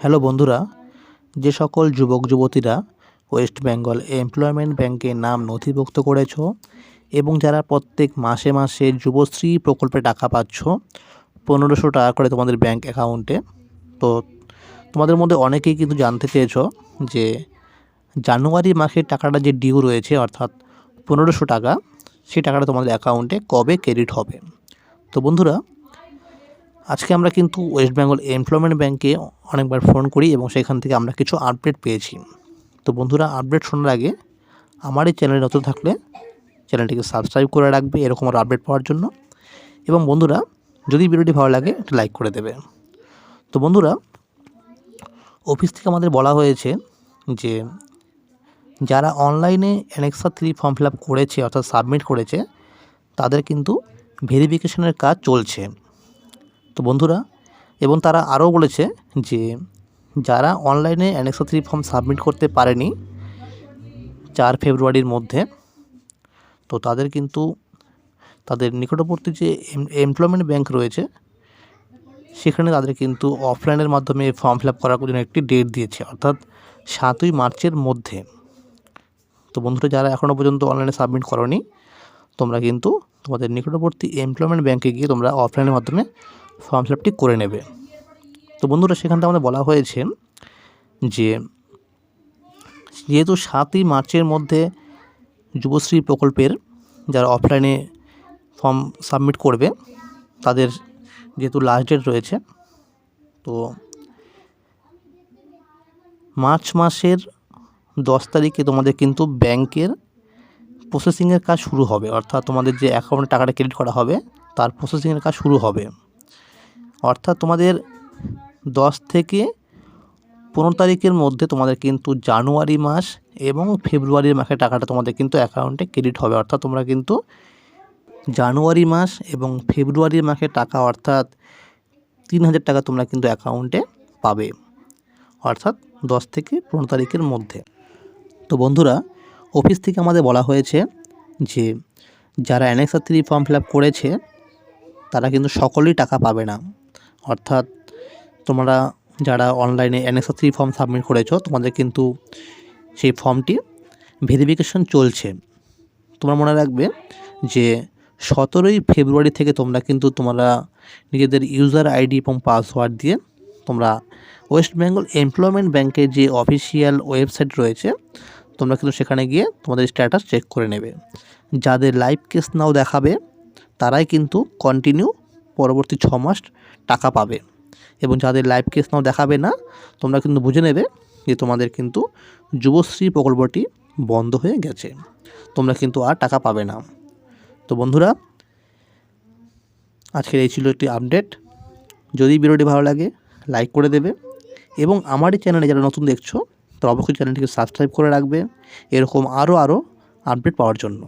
Hello বন্ধুরা, যে সকল যুবক, যুবতীরা ওয়েস্ট বেঙ্গল এমপ্লয়মেন্ট ব্যাংকে নাম নথিভুক্ত করেছ এবং যারা প্রত্যেক মাসে মাসে যুবশ্রী প্রকল্পে টাকা পাচ্ছ, পনেরোশো টাকা করে তোমাদের ব্যাংক অ্যাকাউন্টে তো তোমাদের মধ্যে অনেকেই কিন্তু জানতে চেয়েছ যে জানুয়ারি মাসের টাকাটা যে ডিউ রয়েছে, অর্থাৎ পনেরোশো টাকা, সেই টাকাটা তোমাদের অ্যাকাউন্টে কবে ক্রেডিট হবে। তো বন্ধুরা আজকে আমরা কিন্তু ওয়েস্ট বেঙ্গল এমপ্লয়মেন্ট ব্যাংকে অনেকবার ফোন করি এবং সেখান থেকে আমরা কিছু আপডেট পেয়েছি। তো বন্ধুরা আপডেট শোনার আগে আমার এই চ্যানেলে নতুন থাকলে চ্যানেলটিকে সাবস্ক্রাইব করে রাখবে, এরকম আরও আপডেট পাওয়ার জন্য। এবং বন্ধুরা, যদি ভিডিওটি ভালো লাগে, একটু লাইক করে দেবে। তো বন্ধুরা অফিস থেকে আমাদের বলা হয়েছে যে, যারা অনলাইনে অ্যানেক্সা থ্রি ফর্ম ফিল করেছে, অর্থাৎ সাবমিট করেছে, তাদের কিন্তু ভেরিফিকেশনের কাজ চলছে। তো বন্ধুরা, এবং তারা আরও বলেছে যে যারা অনলাইনে অ্যানেক্সা থ্রি ফর্ম সাবমিট করতে পারেনি চার ফেব্রুয়ারির মধ্যে, তো তাদের কিন্তু তাদের নিকটবর্তী যে এমপ্লয়মেন্ট ব্যাংক রয়েছে, সেখানে তাদের কিন্তু অফলাইনের মাধ্যমে ফর্ম ফিল আপ করার জন্য একটি ডেট দিয়েছে, অর্থাৎ সাতই মার্চের মধ্যে। তো বন্ধুরা, যারা এখনও পর্যন্ত অনলাইনে সাবমিট করনি, তোমরা কিন্তু তোমাদের নিকটবর্তী এমপ্লয়মেন্ট ব্যাংকে গিয়ে তোমরা অফলাইনের মাধ্যমে ফর্ম ফিল আপটি করে নেবে। তো বন্ধুরা, সেখান থেকে আমাদের বলা হয়েছে যে, যেহেতু সাতই মার্চের মধ্যে যুবশ্রী প্রকল্পের যারা অফলাইনে ফর্ম সাবমিট করবে, তাদের যেহেতু লাস্ট ডেট রয়েছে, তো মার্চ মাসের দশ তারিখে তোমাদের কিন্তু ব্যাংকের প্রসেসিংয়ের কাজ শুরু হবে। অর্থাৎ তোমাদের যে অ্যাকাউন্টে টাকাটা ক্রেডিট করা হবে, তার প্রসেসিংয়ের কাজ শুরু হবে। অর্থাৎ তোমাদের দশ থেকে পনেরো তারিখের মধ্যে তোমাদের কিন্তু জানুয়ারি মাস এবং ফেব্রুয়ারির মাসে টাকাটা তোমাদের কিন্তু অ্যাকাউন্টে ক্রেডিট হবে। অর্থাৎ তোমরা কিন্তু জানুয়ারি মাস এবং ফেব্রুয়ারির মাসে টাকা অর্থাৎ তিন হাজার টাকা তোমরা কিন্তু অ্যাকাউন্টে পাবে। অর্থাৎ দশ থেকে পনেরো তারিখের মধ্যে। তো বন্ধুরা অফিস থেকে আমাদের বলা হয়েছে যে, যারা অ্যানেক্সা থ্রি ফর্ম ফিল করেছে, তারা কিন্তু সকলেই টাকা পাবে না। অর্থাৎ তোমরা যারা অনলাইনে অ্যানেক্সা থ্রি ফর্ম সাবমিট করেছ, তোমাদের কিন্তু সেই ফর্মটি ভেরিফিকেশন চলছে। তোমরা মনে রাখবে যে সতেরোই ফেব্রুয়ারি থেকে তোমরা কিন্তু তোমরা নিজেদের ইউজার আইডি এবং পাসওয়ার্ড দিয়ে তোমরা ওয়েস্ট বেঙ্গল এমপ্লয়মেন্ট ব্যাংকের যে অফিসিয়াল ওয়েবসাইট রয়েছে, তোমরা কিন্তু সেখানে গিয়ে তোমাদের স্ট্যাটাস চেক করে নেবে। যাদের লাইভ কেস নাও দেখাবে, তারাই কিন্তু কন্টিনিউ পরবর্তী ছ মাস টাকা পাবে। এবং যাদের লাইভ কেস নাও দেখাবে না, তোমরা কিন্তু বুঝে নেবে যে তোমাদের কিন্তু যুবশ্রী প্রকল্পটি বন্ধ হয়ে গেছে। তোমরা কিন্তু আর টাকা পাবে না। তো বন্ধুরা, আজকের এই ছিল একটি আপডেট যদি ভিডিওটি ভালো লাগে লাইক করে দেবে। এবং আমার চ্যানেলে যারা নতুন দেখছ তো অবশ্যই চ্যানেলটিকে সাবস্ক্রাইব করে রাখবে। এরকম আরও আরও আপডেট পাওয়ার জন্য।